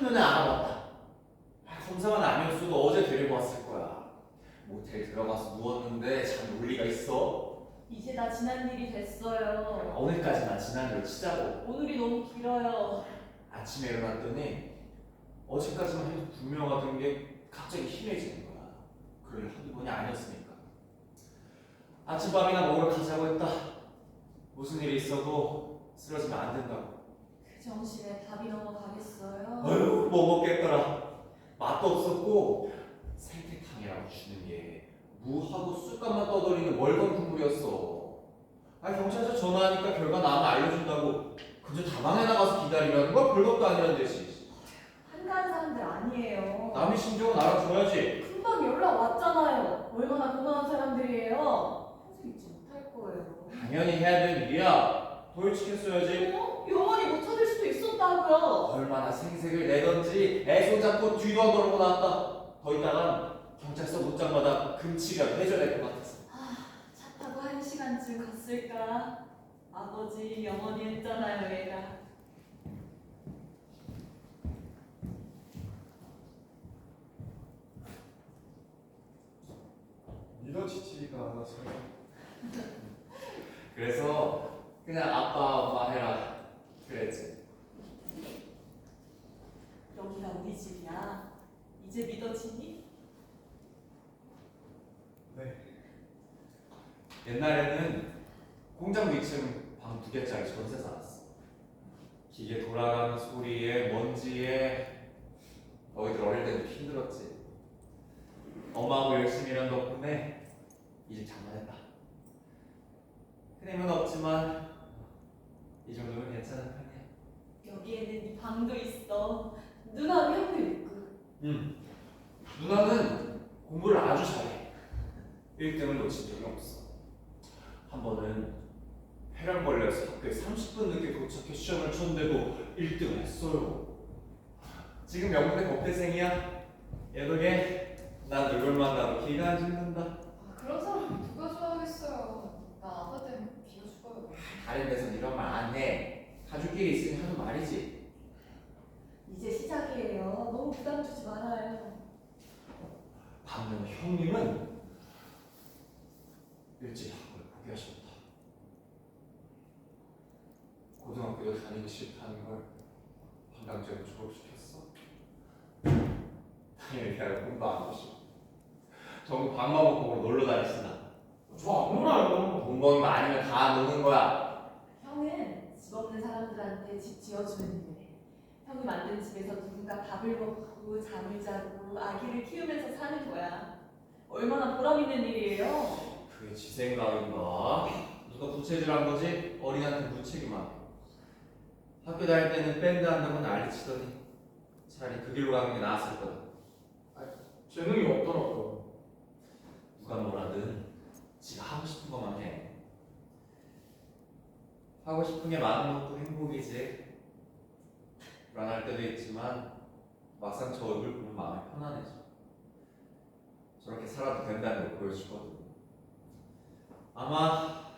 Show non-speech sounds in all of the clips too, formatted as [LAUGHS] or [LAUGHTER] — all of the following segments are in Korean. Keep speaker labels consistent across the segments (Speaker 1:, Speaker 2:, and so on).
Speaker 1: 한눈에 알아봤다. 아, 검사만 아니었어도 어제 데리고 왔을 거야. 모텔 들어가서 누웠는데 잠이 올 리가 있어?
Speaker 2: 이제 다 지난 일이 됐어요.
Speaker 1: 오늘까지나 지난 일 치자고.
Speaker 2: 오늘이 너무 길어요.
Speaker 1: 아침에 일어났더니 어제까지만 해도 분명하던 게 갑자기 희미해지는 거야. 그럴 한두 번이 아니었으니까. 아침밥이나 먹으러 가자고 했다. 무슨 일이 있어도 쓰러지면 안 된다고.
Speaker 2: 그 정신에 답이 넘어가겠어요.
Speaker 1: 아유 뭐 먹겠더라. 맛도 없었고 생태탕이라고 주는 게 무하고 쑥갓만 떠돌이는 월건 국물이었어. 아 경찰서 전화하니까 결과 나면 알려준다고. 그저 다방에 나가서 기다리라는 건 별것도 아니란 듯이.
Speaker 2: 한가한 사람들 아니에요.
Speaker 1: 남의 심정은 알아줘야지.
Speaker 2: 금방 연락 왔잖아요. 얼마나 고마운 사람들이에요. 평생 잊지 못할 거예요.
Speaker 1: 당연히 해야 될 일이야. 돌직했어야지.
Speaker 2: 어? 영원히 못 찾을 수도 있었다고요.
Speaker 1: 얼마나 생색을 내던지 애 손 잡고 뒤도 안 돌고 나왔다. 더 있다간 경찰서 못장마다 금치가 회전할 것 같았어.
Speaker 2: 차 타고 한 시간쯤 갔을까? 아버지 영원히 했잖아요, 얘가.
Speaker 3: 믿어지지가 않아서요.
Speaker 1: 그래서 그냥 아빠 엄마 해라 그랬지.
Speaker 2: 여기가 우리 집이야. 이제 믿어지니?
Speaker 3: 네.
Speaker 1: 옛날에는 공장 위층 방 두 개짜리 전세 살았어. 기계 돌아가는 소리에 먼지에 너희들 어릴 때도 힘들었지. 엄마하고 열심히 일한 덕분에 이 집 장만했다. 큰 힘은 없지만 이 정도면 괜찮은 편이야.
Speaker 2: 여기에는 이 방도 있어. 누나 형도 있고.
Speaker 1: 응. 누나는 공부를 아주 잘해. 1등을 놓친 적이 없어. 한 번은 폐렴 걸려서 학교에 30분 늦게 도착해 시험을 쳤는데도 1등을 했어요. 지금 영문대 법대생이야. 얘 덕에 난 누굴 만나도 기가 안 죽는다.
Speaker 4: 아, 그런 사람 누가 좋아하겠어요. 나 아빠 때문에 기가 죽어요.
Speaker 1: 다른 데선 이런 말 안 해. 가족끼리 있으니 하는 말이지.
Speaker 2: 이제 시작이에요. 너무 부담 주지 말아요.
Speaker 1: 방금 형님은 일찍 학교를 포기하셨다. 고등학교도 다니기 싫다는 걸 반강제로 졸업시켰어. 당연히 대학 공부 안 하시고 전부 방마복으로 놀러 다니신다.
Speaker 3: 저안 놀아요.
Speaker 1: 공범이 많으면 다 노는 거야.
Speaker 2: 형은 집 없는 사람들한테 집 지어주는 일 해. 형이 만든 집에서 누군가 밥을 먹고 잠을 자고 아기를 키우면서 사는 거야. 얼마나 보람 있는 일이에요.
Speaker 1: 그게 지 생각인가? 누가 부채질한 거지? 어린한테 무책임하게. 학교 다닐 때는 밴드 한다고 난리치더니 차라리 그 길로 가는 게 나았을 거다.
Speaker 3: 재능이 없더라고요.
Speaker 1: 누가 뭐라든 지가 하고 싶은 것만 해. 하고 싶은 게 많은 것도 행복이지. 불안할 때도 있지만 막상 저 얼굴 보면 마음이 편안해져. 저렇게 살아도 된다는 걸 보여주거든. 아마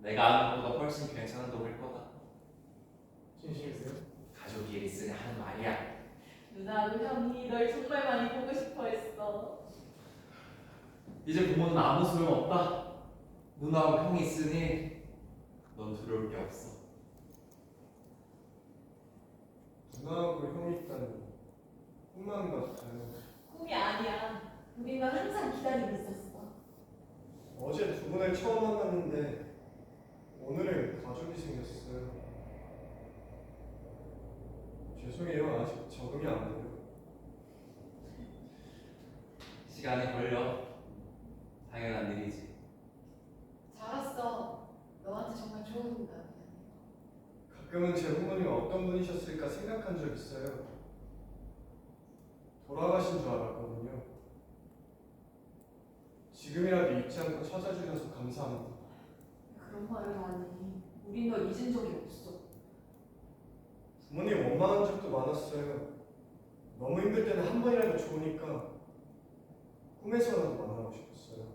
Speaker 1: 내가 아는 것보다 훨씬 괜찮은 놈일 거다.
Speaker 3: 진심이세요?
Speaker 1: 가족이 일 있으니 하는 말이야.
Speaker 2: 누나도 형이 널 정말 많이 보고 싶어 했어.
Speaker 1: 이제 부모는 아무 소용 없다. 누나하고 형이 있으니 넌 두려울 게 없어.
Speaker 3: 누나하고 형이 있다니 꿈만 같아요.
Speaker 2: 꿈이 아니야. 우리 널 항상 기다리고 있었어.
Speaker 3: 어제 두 분을 처음 만났는데 오늘은 가족이 생겼어요. 죄송해요. 아직 적응이 안 돼요.
Speaker 1: 시간이 걸려. 당연한 일이지.
Speaker 4: 잘 왔어. 너한테 정말 좋은 인간이야.
Speaker 3: 가끔은 제 부모님이 어떤 분이셨을까 생각한 적 있어요. 돌아가신 줄 알았거든요. 지금이라도 잊지 않고 찾아주셔서 감사합니다.
Speaker 2: 그런 말을 하니. 우리 널 잊은 적이 없어.
Speaker 3: 부모님 원망한 적도 많았어요. 너무 힘들 때는 한 번이라도 좋으니까 꿈에서라도 만나고 싶었어요.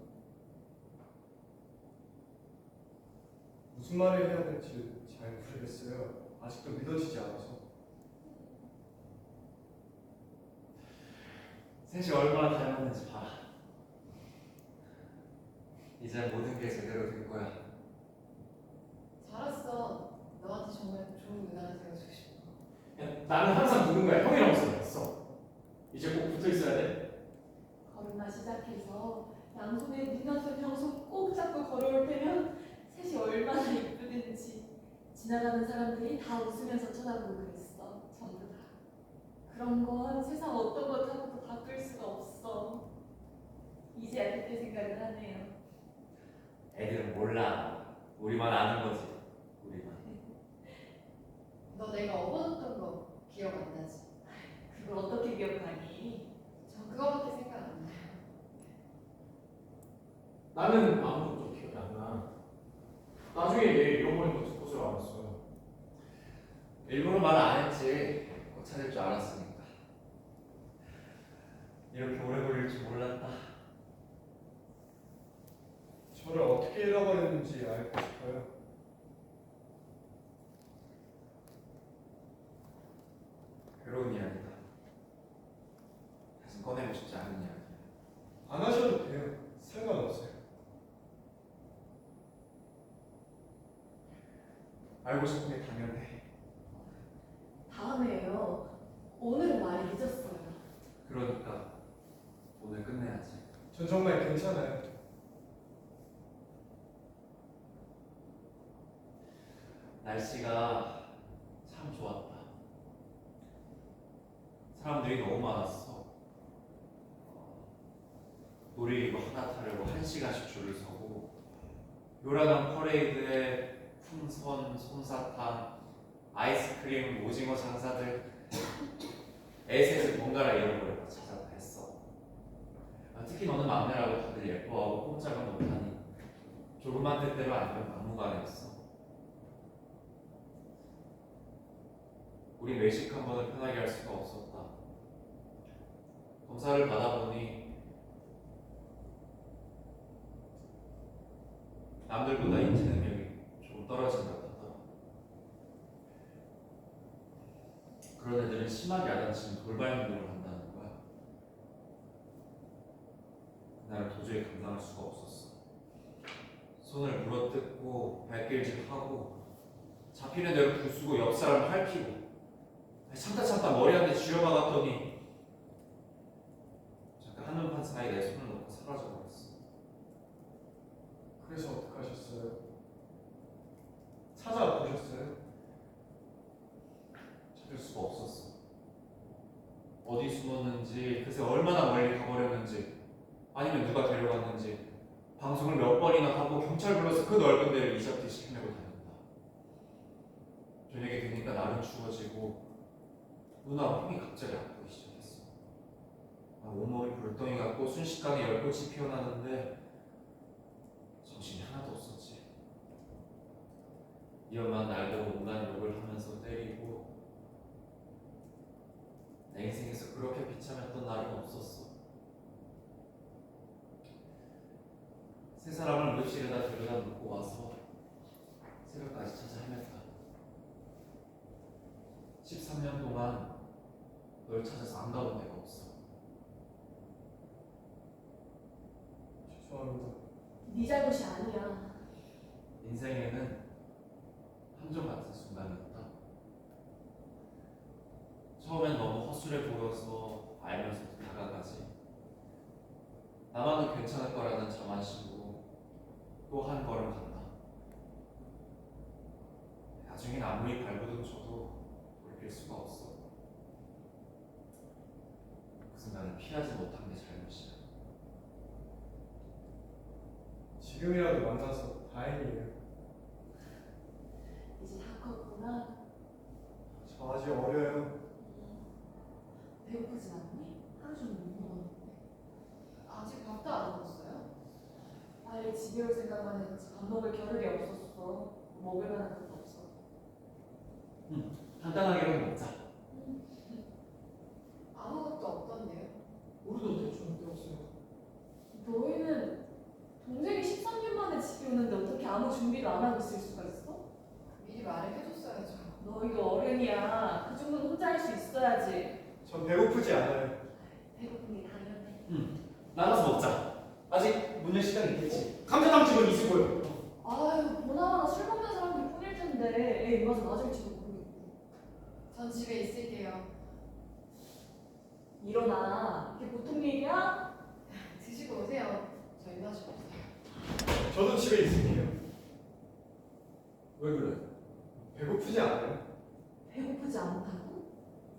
Speaker 3: 무슨 말을 해야 될지 잘 모르겠어요. 아직도 믿어지지 않아서.
Speaker 1: 셋이 얼마나 닮았는지 봐라. 이제 모든 게 제대로 될 거야.
Speaker 4: 잘했어. 너한테 정말 좋은 누나가 되어주고 싶어.
Speaker 1: 야, 나는 항상 누군가의 형이라고 생각했어. 이제 꼭 붙어 있어야 돼.
Speaker 2: 걸음마 시작해서 양손에 눈앞에 평소 꼭 잡고 걸어올 때면 셋이 얼마나 예쁘든지 지나가는 사람들이 다 웃으면서 쳐다보고 그랬어 전부 다 그런 건 세상 어떤 것하고도 바꿀 수가 없어 이제야 그때 생각을 하네요
Speaker 1: 애들은 몰라. 우리만 아는 거지. 우리만. [LAUGHS]
Speaker 4: 너 내가 업어줬던 거 기억 안 나지?
Speaker 2: 그걸 어떻게 기억하니?
Speaker 4: 전 그거밖에 생각 안 나요.
Speaker 5: 나는 아무것도 기억이 안 나. 나중에 얘 잃어버린 거 듣고서 알았어요.
Speaker 1: 일부러 말 안 했지. 꼭 찾을 줄 알았으니까. 이렇게 오래 걸릴 줄 몰랐다.
Speaker 3: 저를 어떻게 잃어버렸는지 알고 싶어요.
Speaker 1: 괴로운 이야기다. 다시 꺼내고 싶지 않은 이야기.
Speaker 3: 안 하셔도 돼요. 상관없어요.
Speaker 1: 알고 싶은 게 당연해.
Speaker 2: 다음에요 오늘은 많이 늦었어요
Speaker 1: 그러니까 오늘 끝내야지.
Speaker 3: 전 정말 괜찮아요.
Speaker 1: 날씨가 참 좋았다. 사람들이 너무 많았어. 어, 놀이기구 하나 타려고 한 시간씩 줄을 서고 요란한 퍼레이드에 풍선, 솜사탕, 아이스크림, 오징어 장사들 애셋을 번갈아 잃어버려고 찾아다 했어. 아, 특히 너는 막내라고 다들 예뻐하고 꼼짝은 못하니 조그만 때때로 아니면 막무가내였어. 우리 외식 한 번을 편하게 할 수가 없었다. 검사를 받아보니 남들보다 인지 능력이 좀 떨어진다고 하더라. 그런 애들은 심하게 야단치는 돌발 행동을 한다는 거야. 나는 도저히 감당할 수가 없었어. 손을 물어뜯고 발길질하고 잡히는 대로 부수고 옆 사람 핥히고 참다 참다 머리 한 대 쥐어박았더니 잠깐 한눈판 사이 내 손을 놓고 사라져버렸어.
Speaker 3: 그래서 어떡하셨어요? 찾아보셨어요?
Speaker 1: 찾을 수가 없었어. 어디 숨었는지, 그새 얼마나 멀리 가버렸는지, 아니면 누가 데려갔는지, 방송을 몇 번이나 하고 경찰 불러서 그 넓은 데를 이잡듯이 헤매고 다녔다. 저녁에 되니까 날은 추워지고 눈앞 형이 갑자기 아프기 시작했어. 아, 온몸이 불덩이 같고 순식간에 열꽃이 피어나는데 정신이 하나도 없었지. 이 엄마는 날도 온갖 욕을 하면서 때리고 내 인생에서 그렇게 비참했던 날은 없었어. 세 사람을 응급실에다 데려다 놓고 와서 새벽까지 찾아 헤맸다. 13년 동안 널 찾아서 안 가본 데가 없어.
Speaker 3: 죄송합니다.
Speaker 2: 네 잘못이 아니야
Speaker 1: 인생에는 함정 같은 순간이었다. 처음엔 너무 허술해 보여서 알면서도 다가가지. 나만은 괜찮을 거라는 자만심으로 또 한 걸음 간다. 나중엔 아무리 발버둥 쳐도 돌이킬 수가 없어. 그 순간을 피하지 못한 게 잘못이야.
Speaker 3: 지금이라도 만나서 다행이에요.
Speaker 2: 이제 다 컸구나
Speaker 3: 저 아직 어려요.
Speaker 2: 음, 배고프진 않니? 하루 종일 못 먹었는데
Speaker 4: 아직 밥도 안 먹었어요?
Speaker 2: 빨리 집에 올 생각만 했지 밥 먹을 겨를이 없었어 먹을 만한 것도 없어
Speaker 1: 간단하게만 먹자.
Speaker 4: 아무것도 없던데요?
Speaker 5: 우리도 대충 떼었어요.
Speaker 2: 너희는 동생이 13년 만에 집에 오는데 어떻게 아무 준비도 안 하고 있을 수가 있어?
Speaker 4: 미리 말을 해줬어야죠.
Speaker 2: 너희도 어른이야 그 정도는 혼자 할 수 있어야지
Speaker 3: 전 배고프지 않아요.
Speaker 2: 배고픈 게 당연해
Speaker 1: 나가서 먹자. 아직 문 열 시간 있겠지.
Speaker 5: 감자탕 집은 있을 거예요.
Speaker 2: 아유 보나마나 술 먹는 사람들 뿐일 텐데 애 입맛에 맞을지도 모르겠고
Speaker 4: 전 집에 있을게요.
Speaker 2: 일어나 보통 일이야?
Speaker 4: 드시고 오세요. 저 입맛이 없어요.
Speaker 3: 저도 집에 있을게요.
Speaker 1: 왜 그래?
Speaker 3: 배고프지 않아요?
Speaker 2: 배고프지 않다고?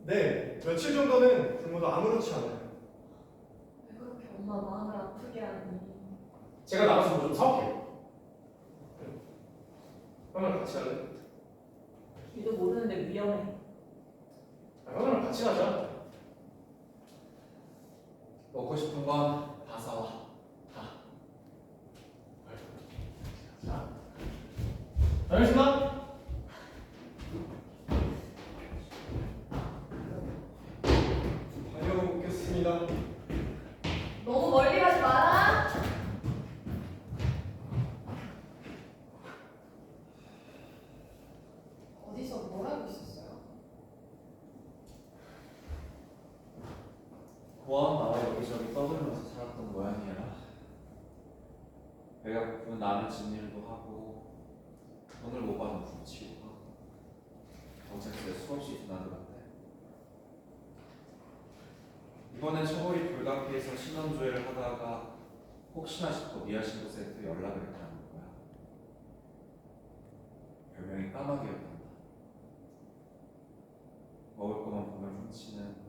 Speaker 3: 네, 며칠 정도는 굶어도 아무렇지 않아요.
Speaker 2: 왜 그렇게 엄마 마음을 아프게 하니
Speaker 5: 제가 나가서 뭐좀 사올게요. 형이랑 같이 갈래?
Speaker 2: 길도 모르는데 위험해
Speaker 5: 아, 형이랑 같이 가자.
Speaker 1: 먹고 싶은 건 떠들면서 살았던 모양이야. 배가 고프면 남의 집일도 하고 돈을 못 받으면 훔치고 하고 경찰서에 수없이 드나들었대. 이번엔 처벌이 불가피해서 신원조회를 하다가 혹시나 싶어 미아신고 센터 연락을 했다는 거야. 별명이 까마귀였단다. 먹을 것만 보면 훔치는